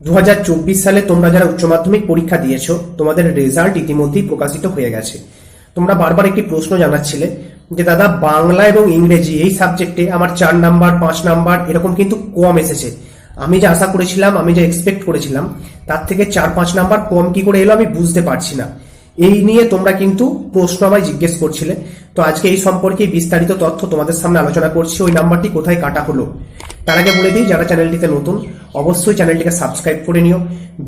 দু হাজার চব্বিশ সালে তোমরা যারা উচ্চ মাধ্যমিক পরীক্ষা দিয়েছ, তোমাদের রেজাল্ট ইতিমধ্যেই প্রকাশিত হয়ে গেছে। তোমরা বারবার একটি প্রশ্ন জানাচ্ছিলে যে, দাদা, বাংলা এবং ইংরেজি এই সাবজেক্টে আমার চার নাম্বার পাঁচ নাম্বার এরকম কিন্তু কম এসেছে। আমি যা আশা করেছিলাম, আমি যা এক্সপেক্ট করেছিলাম, তার থেকে চার, পাঁচ নাম্বার কম কি করে এলো আমি বুঝতে পারছি না। এই নিয়ে তোমরা কিন্তু প্রশ্ন আমায় জিজ্ঞেস করছিলে। তো আজকে এই সম্পর্কে বিস্তারিত তথ্য তোমাদের সামনে আলোচনা করছি। ওই নাম্বারটি কোথায় কাটা হলো? তার আগে বলে দিই, যারা চ্যানেলটিতে নতুন, অবশ্যই চ্যানেলটিকে সাবস্ক্রাইব করে নিও।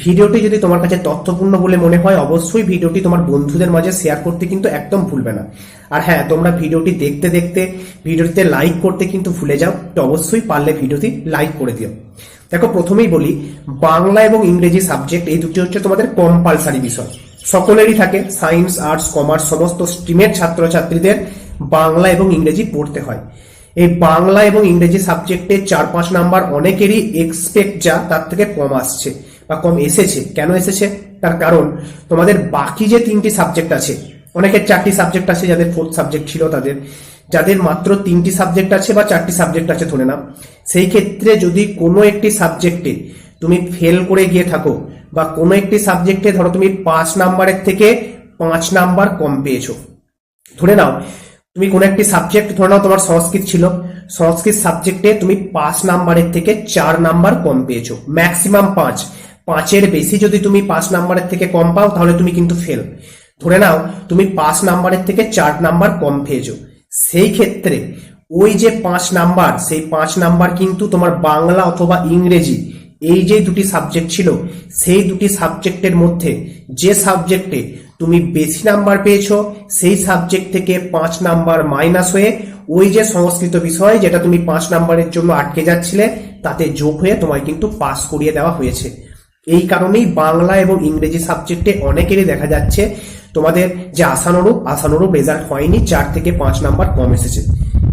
ভিডিওটি যদি তোমার কাছে তথ্যপূর্ণ বলে মনে হয়, অবশ্যই ভিডিওটি তোমার বন্ধুদের মাঝে শেয়ার করতে কিন্তু একদম ভুলবে না। আর হ্যাঁ তোমরা ভিডিওটি দেখতে দেখতে, ভিডিওটিতে লাইক করতে কিন্তু ভুলে যাও, তো অবশ্যই পারলে ভিডিওটি লাইক করে দিও। দেখো, প্রথমেই বলি, বাংলা এবং ইংরেজি সাবজেক্ট এই দুটি হচ্ছে তোমাদের কম্পালসারি বিষয়। সকলেরই থাকে সায়েন্স আর্টস কমার্স সমস্ত স্ট্রিমের ছাত্রছাত্রীদের বাংলা এবং ইংরেজি পড়তে হয়। এই বাংলা এবং ইংরেজি সাবজেক্টে চার পাঁচ নাম্বার অনেকেরই এক্সপেক্ট যা তার থেকে কম আসছে বা কম এসেছে। কেন এসেছে? তার কারণ তোমাদের বাকি যে তিনটি সাবজেক্ট আছে, অনেকের চারটি সাবজেক্ট আছে, যাদের ফোর্থ সাবজেক্ট ছিল তাদের। যাদের মাত্র তিনটি সাবজেক্ট আছে বা চারটি সাবজেক্ট আছে, ধরে না সেই ক্ষেত্রে যদি কোনো একটি সাবজেক্টে তুমি ফেল করে গিয়ে থাকো বা কোনো একটি সাবজেক্টে ধরো তুমি পাঁচ নাম্বারের থেকে পাঁচ নাম্বার কম পেয়েছ। ধরে নাও তুমি কোনো একটি সাবজেক্ট ধরে নাও, তোমার সংস্কৃত ছিল। সংস্কৃত সাবজেক্টে তুমি পাঁচ নাম্বারের থেকে চার নাম্বার কম পেয়েছ। ম্যাক্সিমাম পাঁচ। পাঁচের বেশি যদি তুমি পাঁচ নাম্বারের থেকে কম পাও, তাহলে তুমি কিন্তু ফেল ধরে নাও, তুমি পাঁচ নাম্বারের থেকে চার নাম্বার কম পেয়েছ। সেই ক্ষেত্রে ওই যে পাঁচ নাম্বার, সেই পাঁচ নাম্বার কিন্তু তোমার বাংলা অথবা ইংরেজি, এই যে দুটি সাবজেক্ট ছিল, সেই দুটি সাবজেক্টের মধ্যে যে সাবজেক্টে তুমি বেশি নাম্বার পেয়েছ, সেই সাবজেক্ট থেকে পাঁচ নাম্বার মাইনাস হয়ে ওই যে সংস্কৃত বিষয় যেটা তুমি পাঁচ নাম্বারের জন্য আটকে যাচ্ছিলে, তাতে যোগ হয়ে তোমায় কিন্তু পাস করিয়ে দেওয়া হয়েছে। এই কারণেই বাংলা এবং ইংরেজি সাবজেক্টে অনেকেরই দেখা যাচ্ছে, তোমাদের যে আশানুরূপ আশানুরূপ রেজাল্ট হয়নি, চার থেকে পাঁচ নাম্বার কম এসেছে।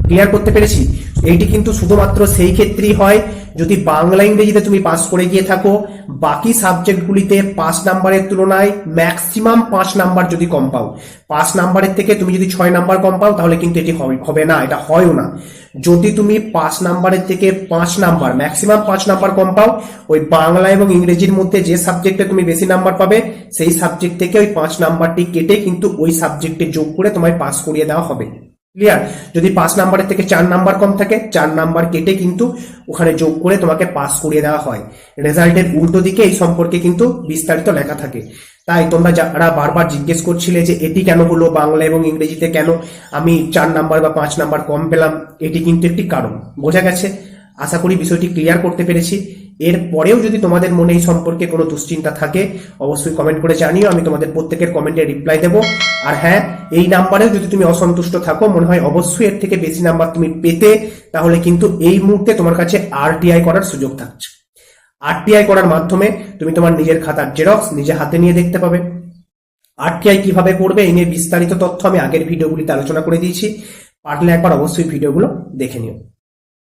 ক্লিয়ার করতে পেরেছি? এইটি কিন্তু শুধুমাত্র সেই ক্ষেত্রেই হয় যদি বাংলা, ইংরেজিতে তুমি পাস করে গিয়ে থাকো, বাকি সাবজেক্টগুলিতে পাঁচ নাম্বারের তুলনায় ম্যাক্সিমাম পাঁচ নাম্বার যদি কম পাও। পাঁচ নাম্বারের থেকে তুমি যদি ছয় নাম্বার কম পাও, তাহলে কিন্তু এটি হবে- না, এটা হয়ও না। যদি তুমি পাঁচ নাম্বারের থেকে পাঁচ নাম্বার ম্যাক্সিমাম পাঁচ নাম্বার কম পাও, ওই বাংলা এবং ইংরেজির মধ্যে যে সাবজেক্টে তুমি বেশি নাম্বার পাবে, সেই সাবজেক্ট থেকে ওই পাঁচ নাম্বারটি কেটে কিন্তু ওই সাবজেক্টে যোগ করে তোমায় পাস করিয়ে দেওয়া হবে। ক্লিয়ার যদি পাঁচ নাম্বারের থেকে চার নাম্বার কম থাকে, চার নাম্বার কেটে কিন্তু ওখানে যোগ করে তোমাকে পাস করিয়ে দেওয়া হয়। রেজাল্টের উল্টো দিকে এই সম্পর্কে কিন্তু বিস্তারিত লেখা থাকে। তাই তোমরা যারা বারবার জিজ্ঞেস করছিলে যে এটি কেন হলো, বাংলা এবং ইংরেজিতে কেন আমি চার নাম্বার বা পাঁচ নাম্বার কম পেলাম, এটি কিন্তু একটি কারণ। বোঝা গেছে? আশা করি বিষয়টি ক্লিয়ার করতে পেরেছি। এর পরেও যদি তোমাদের মনে এই সম্পর্কে কোনো দুশ্চিন্তা থাকে, অবশ্যই কমেন্ট করে জানিও, আমি তোমাদের প্রত্যেকের কমেন্টে রিপ্লাই দেবো। আর হ্যাঁ এই নাম্বারেও যদি তুমি অসন্তুষ্ট থাকো, মনে হয় অবশ্যই এর থেকে বেশি নাম্বার তুমি পেতে, তাহলে কিন্তু এই মুহূর্তে তোমার কাছে আরটিআই করার সুযোগ থাকছে। আরটিআই করার মাধ্যমে তুমি তোমার নিজের খাতার জেরক্স নিজে হাতে নিয়ে দেখতে পাবে। আরটিআই কীভাবে করবে এই নিয়ে বিস্তারিত তথ্য আমি আগের ভিডিওগুলিতে আলোচনা করে দিয়েছি। পারলে একবার অবশ্যই ভিডিওগুলো দেখে নিও।